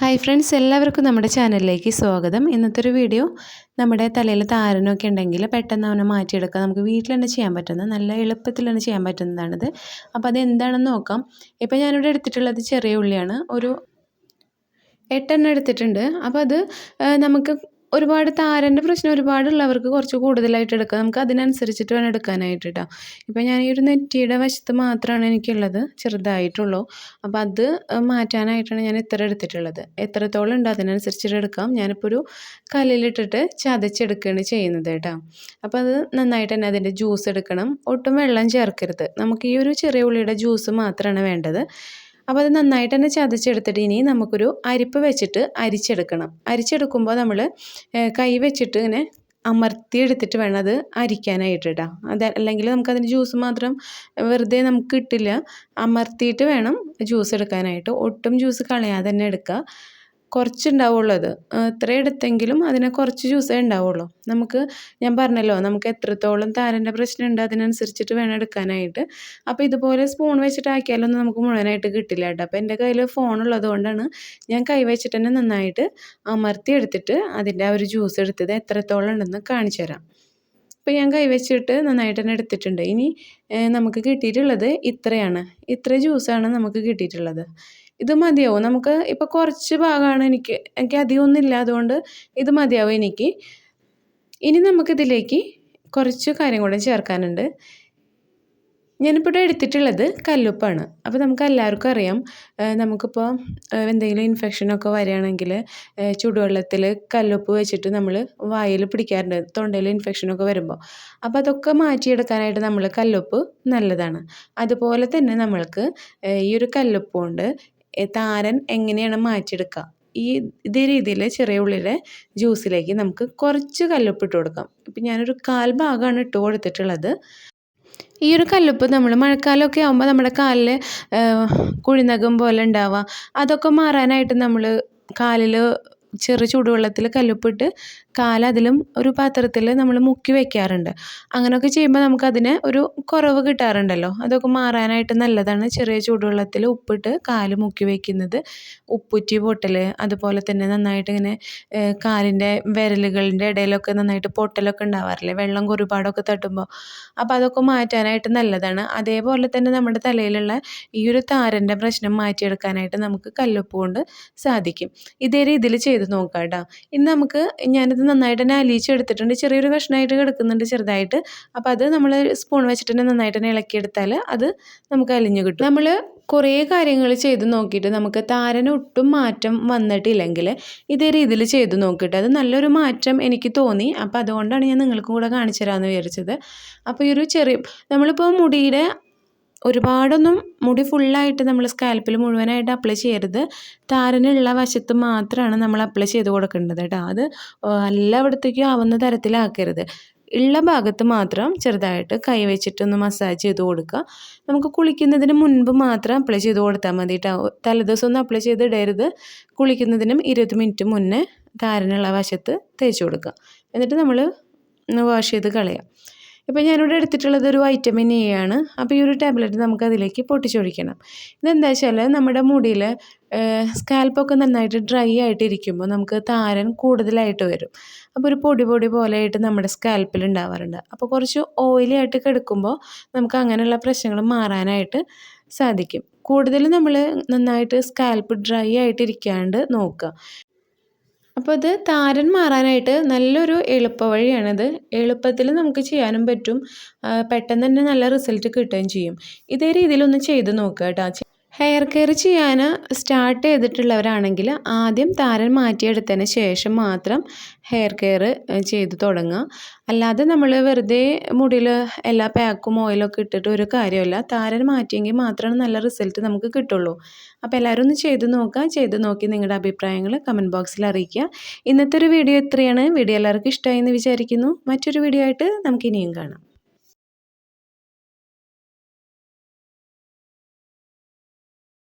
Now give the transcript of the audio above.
Hi friends എല്ലാവർക്കും നമ്മുടെ ചാനലിലേക്ക് സ്വാഗതം. ഇന്നത്തെ ഒരു വീഡിയോ നമ്മുടെ തലയിൽ താരനൊക്കെ ഉണ്ടെങ്കിൽ പെട്ടെന്ന് അവനെ മാറ്റിയെടുക്കാം നമുക്ക് വീട്ടിൽ തന്നെ ചെയ്യാൻ പറ്റുന്ന നല്ല എളുപ്പത്തിൽ തന്നെ ചെയ്യാൻ പറ്റുന്നതാണിത്. അപ്പോൾ അത് എന്താണെന്ന് നോക്കാം. ഇപ്പോൾ ഞാനിവിടെ എടുത്തിട്ടുള്ളത് ചെറിയ ഉള്ളിയാണ്. ഒരു എട്ടെണ്ണം എടുത്തിട്ടുണ്ട്. അപ്പോൾ അത് നമുക്ക് ഒരുപാട് താരന്റെ പ്രശ്നം ഒരുപാടുള്ളവർക്ക് കുറച്ച് കൂടുതലായിട്ട് എടുക്കാം. നമുക്ക് അതിനനുസരിച്ചിട്ട് വേണം എടുക്കാനായിട്ട് കേട്ടോ ഇപ്പം ഞാൻ ഈ ഒരു നെറ്റിയുടെ വശത്ത് മാത്രമാണ് എനിക്കുള്ളത് ചെറുതായിട്ടുള്ളൂ. അപ്പോൾ അത് മാറ്റാനായിട്ടാണ് ഞാൻ ഇത്ര എടുത്തിട്ടുള്ളത്. എത്രത്തോളം ഉണ്ട് അതിനനുസരിച്ചിട്ട് എടുക്കാം. ഞാനിപ്പോൾ ഒരു കല്ലിലിട്ടിട്ട് ചതച്ചെടുക്കുകയാണ് ചെയ്യുന്നത് കേട്ടോ അപ്പോൾ അത് നന്നായിട്ട് തന്നെ അതിന്റെ ജ്യൂസ് എടുക്കണം. ഒട്ടും വെള്ളം ചേർക്കരുത്. നമുക്ക് ഈ ഒരു ചെറിയ ഉള്ളിയുടെ ജ്യൂസ് മാത്രമാണ് വേണ്ടത്. അപ്പോൾ അത് നന്നായിട്ട് തന്നെ ചതച്ചെടുത്തിട്ട് ഇനി നമുക്കൊരു അരിപ്പ് വെച്ചിട്ട് അരിച്ചെടുക്കണം. അരിച്ചെടുക്കുമ്പോൾ നമ്മൾ കൈ വെച്ചിട്ട് ഇങ്ങനെ അമർത്തി എടുത്തിട്ട് വേണം അത് അരിക്കാനായിട്ട് ഇടാം അത് അല്ലെങ്കിൽ നമുക്കതിന് ജ്യൂസ് മാത്രം വെറുതെ നമുക്ക് കിട്ടില്ല. അമർത്തിയിട്ട് വേണം ജ്യൂസ് എടുക്കാനായിട്ട്. ഒട്ടും ജ്യൂസ് കളയാതെ തന്നെ എടുക്കുക. കുറച്ചുണ്ടാവുള്ളൂ അത് എത്ര എടുത്തെങ്കിലും അതിനെ കുറച്ച് ജ്യൂസേ ഉണ്ടാവുള്ളൂ. നമുക്ക് ഞാൻ പറഞ്ഞല്ലോ നമുക്ക് എത്രത്തോളം താരന്റെ പ്രശ്നമുണ്ട് അതിനനുസരിച്ചിട്ട് വേണം എടുക്കാനായിട്ട്. അപ്പോൾ ഇതുപോലെ സ്പൂൺ വെച്ചിട്ടാക്കിയാലൊന്നും നമുക്ക് മുഴുവനായിട്ട് കിട്ടില്ല കേട്ടോ. അപ്പോൾ എന്റെ കയ്യിൽ ഫോൺ ഉള്ളത് കൊണ്ടാണ് ഞാൻ കൈ വെച്ചിട്ട് തന്നെ നന്നായിട്ട് അമർത്തി എടുത്തിട്ട് അതിന്റെ ആ ഒരു ജ്യൂസ് എടുത്തത്. എത്രത്തോളം ഉണ്ടെന്ന് കാണിച്ചു തരാം ഇപ്പോൾ ഞാൻ കൈവച്ചിട്ട് നന്നായിട്ട് തന്നെ എടുത്തിട്ടുണ്ട്. ഇനി നമുക്ക് കിട്ടിയിട്ടുള്ളത് ഇത്രയാണ്. ഇത്ര ജ്യൂസാണ് നമുക്ക് കിട്ടിയിട്ടുള്ളത്. ഇത് മതിയാവും? നമുക്ക് ഇപ്പോൾ കുറച്ച് ഭാഗമാണ് എനിക്ക് എനിക്ക് അധികമൊന്നും ഇല്ല. അതുകൊണ്ട് ഇത് മതിയാവും എനിക്ക്? ഇനി നമുക്കിതിലേക്ക് കുറച്ച് കാര്യം കൂടെ ചേർക്കാനുണ്ട്. ഞാനിപ്പോൾ എടുത്തിട്ടുള്ളത് കല്ലുപ്പാണ്. അപ്പോൾ നമുക്ക് എല്ലാവർക്കും അറിയാം നമുക്കിപ്പോൾ എന്തെങ്കിലും ഇൻഫെക്ഷനൊക്കെ വരികയാണെങ്കിൽ ചൂടുവെള്ളത്തിൽ കല്ലുപ്പ് വെച്ചിട്ട് നമ്മൾ വായിൽ പിടിക്കാറുണ്ട് തൊണ്ടയിൽ ഇൻഫെക്ഷനൊക്കെ വരുമ്പോൾ അപ്പോൾ അതൊക്കെ മാറ്റിയെടുക്കാനായിട്ട് നമ്മൾ കല്ലുപ്പ് നല്ലതാണ്. അതുപോലെ തന്നെ നമ്മൾക്ക് ഈ ഒരു കല്ലുപ്പ് കൊണ്ട് താരൻ എങ്ങനെയാണ് മാറ്റിയെടുക്കുക ഈ ഇതേ രീതിയിൽ ചെറിയ ഉള്ളിയുടെ ജ്യൂസിലേക്ക് നമുക്ക് കുറച്ച് കല്ലുപ്പ് ഇട്ട് കൊടുക്കാം. ഇപ്പം ഞാനൊരു കാൽ ഭാഗമാണ് ഇട്ട് കൊടുത്തിട്ടുള്ളത്. ഈ ഒരു കല്ലുപ്പ് നമ്മൾ മഴക്കാലമൊക്കെ ആകുമ്പോൾ നമ്മുടെ കാലിൽ കുഴിനകം പോലെ ഉണ്ടാവുക അതൊക്കെ മാറാനായിട്ട് നമ്മൾ കാലിൽ ചെറു ചൂടുവെള്ളത്തിൽ കല്ലുപ്പിട്ട് കാലതിലും ഒരു പാത്രത്തിൽ നമ്മൾ മുക്കി വെക്കാറുണ്ട്. അങ്ങനെയൊക്കെ ചെയ്യുമ്പോൾ നമുക്കതിന് ഒരു കുറവ് കിട്ടാറുണ്ടല്ലോ. അതൊക്കെ മാറാനായിട്ട് നല്ലതാണ്. ചെറിയ ചൂടുവെള്ളത്തിൽ ഉപ്പിട്ട് കാൽ മുക്കി വെക്കുന്നത്. ഉപ്പുറ്റി പൊട്ടൽ അതുപോലെ തന്നെ നന്നായിട്ട് ഇങ്ങനെ കാലിന്റെ വിരലുകളുടെ ഇടയിലൊക്കെ നന്നായിട്ട് പൊട്ടലൊക്കെ ഉണ്ടാവാറില്ലേ? വെള്ളം ഒരുപാടൊക്കെ തട്ടുമ്പോൾ അപ്പോൾ അതൊക്കെ മാറ്റാനായിട്ട് നല്ലതാണ്. അതേപോലെ തന്നെ നമ്മുടെ തലയിലുള്ള ഈ ഒരു താരന്റെ പ്രശ്നം മാറ്റിയെടുക്കാനായിട്ട് നമുക്ക് കല്ലുപ്പ് കൊണ്ട് സാധിക്കും. ഇതേ രീതിയിൽ ചെയ്ത് നോക്കാം കേട്ടോ ഇന്ന് നമുക്ക് ഞാനിത് നന്നായിട്ട് തന്നെ അലിയിച്ചെടുത്തിട്ടുണ്ട് ചെറിയൊരു കഷ്ണമായിട്ട് കിടക്കുന്നുണ്ട് ചെറുതായിട്ട്. അപ്പോൾ അത് നമ്മൾ സ്പൂൺ വെച്ചിട്ട് തന്നെ നന്നായിട്ട് തന്നെ ഇളക്കിയെടുത്താൽ അത് നമുക്ക് അലിഞ്ഞു കിട്ടും. നമ്മൾ കുറേ കാര്യങ്ങൾ ചെയ്ത് നോക്കിയിട്ട് നമുക്ക് താരന് ഒട്ടും മാറ്റം വന്നിട്ടില്ലെങ്കിൽ ഇതേ രീതിയിൽ ചെയ്ത് നോക്കിയിട്ട് അത് നല്ലൊരു മാറ്റം എനിക്ക് തോന്നി. അപ്പോൾ അതുകൊണ്ടാണ് ഞാൻ നിങ്ങൾക്കും കൂടെ കാണിച്ചു തരാമെന്ന് വിചാരിച്ചത്. അപ്പോൾ ഈ ഒരു ചെറിയ നമ്മളിപ്പോൾ മുടിയുടെ ഒരുപാടൊന്നും മുടി ഫുള്ളായിട്ട് നമ്മൾ സ്കാൽപ്പിൽ മുഴുവനായിട്ട് അപ്ലൈ ചെയ്യരുത്. താരനുള്ള വശത്ത് മാത്രമാണ് നമ്മൾ അപ്ലൈ ചെയ്ത് കൊടുക്കേണ്ടത് കേട്ടോ അത് എല്ലായിടത്തേക്കും ആവുന്ന തരത്തിലാക്കരുത്. ഉള്ള ഭാഗത്ത് മാത്രം ചെറുതായിട്ട് കൈ വെച്ചിട്ടൊന്ന് മസാജ് ചെയ്ത് കൊടുക്കുക. നമുക്ക് കുളിക്കുന്നതിന് മുൻപ് മാത്രം അപ്ലൈ ചെയ്ത് കൊടുത്താൽ മതി കേട്ടോ തലേദിവസം ഒന്നും അപ്ലൈ ചെയ്ത് ഇടരുത്. കുളിക്കുന്നതിനും ഇരുപത് മിനിറ്റ് മുന്നേ താരനുള്ള വശത്ത് തേച്ച് കൊടുക്കുക. എന്നിട്ട് നമ്മൾ വാഷ് ചെയ്ത് കളയാം. ഇപ്പോൾ ഞാനിവിടെ എടുത്തിട്ടുള്ളത് ഒരു വൈറ്റമിൻ എ ആണ്. അപ്പോൾ ഈ ഒരു ടാബ്ലറ്റ് നമുക്ക് അതിലേക്ക് പൊട്ടിച്ചൊഴിക്കണം ഇതെന്താ വെച്ചാൽ നമ്മുടെ മുടിയിൽ സ്കാൽപ്പൊക്കെ നന്നായിട്ട് ഡ്രൈ ആയിട്ടിരിക്കുമ്പോൾ നമുക്ക് താരൻ കൂടുതലായിട്ട് വരും. അപ്പോൾ ഒരു പൊടി പൊടി പോലെയായിട്ട് നമ്മുടെ സ്കാൽപ്പിൽ ഉണ്ടാവാറുണ്ട്. അപ്പോൾ കുറച്ച് ഓയിലി ആയിട്ട് കിടക്കുമ്പോൾ നമുക്ക് അങ്ങനെയുള്ള പ്രശ്നങ്ങൾ മാറാനായിട്ട് സാധിക്കും. കൂടുതൽ നമ്മൾ നന്നായിട്ട് സ്കാൽപ്പ് ഡ്രൈ ആയിട്ടിരിക്കാണ്ട് നോക്കുക. അപ്പോൾ ഇത് താരൻ മാറാനായിട്ട് നല്ലൊരു എളുപ്പ വഴിയാണിത്. എളുപ്പത്തിൽ നമുക്ക് ചെയ്യാനും പറ്റും. പെട്ടെന്ന് തന്നെ നല്ല റിസൾട്ട് കിട്ടുകയും ചെയ്യും. ഇതേ രീതിയിലൊന്ന് ചെയ്ത് നോക്കുക കേട്ടോ. ഹെയർ കെയർ ചെയ്യാൻ സ്റ്റാർട്ട് ചെയ്തിട്ടുള്ളവരാണെങ്കിൽ ആദ്യം താരൻ മാറ്റിയെടുത്തതിന് ശേഷം മാത്രം ഹെയർ കെയർ ചെയ്ത് തുടങ്ങുക. അല്ലാതെ നമ്മൾ വെറുതെ മുടിയിൽ എല്ലാ പാക്കും ഓയിലൊക്കെ ഇട്ടിട്ട് ഒരു കാര്യമല്ല താരൻ മാറ്റിയെങ്കിൽ മാത്രമാണ് നല്ല റിസൾട്ട് നമുക്ക് കിട്ടുള്ളൂ. അപ്പോൾ എല്ലാവരും ഒന്ന് ചെയ്ത് നോക്കുക. ചെയ്ത് നോക്കി നിങ്ങളുടെ അഭിപ്രായങ്ങൾ കമന്റ് ബോക്സിൽ അറിയിക്കുക. ഇന്നത്തെ ഒരു വീഡിയോ ഇത്രയാണ്. വീഡിയോ എല്ലാവർക്കും ഇഷ്ടമായി എന്ന് വിചാരിക്കുന്നു. മറ്റൊരു വീഡിയോ ആയിട്ട് നമുക്ക് ഇനിയും കാണാം.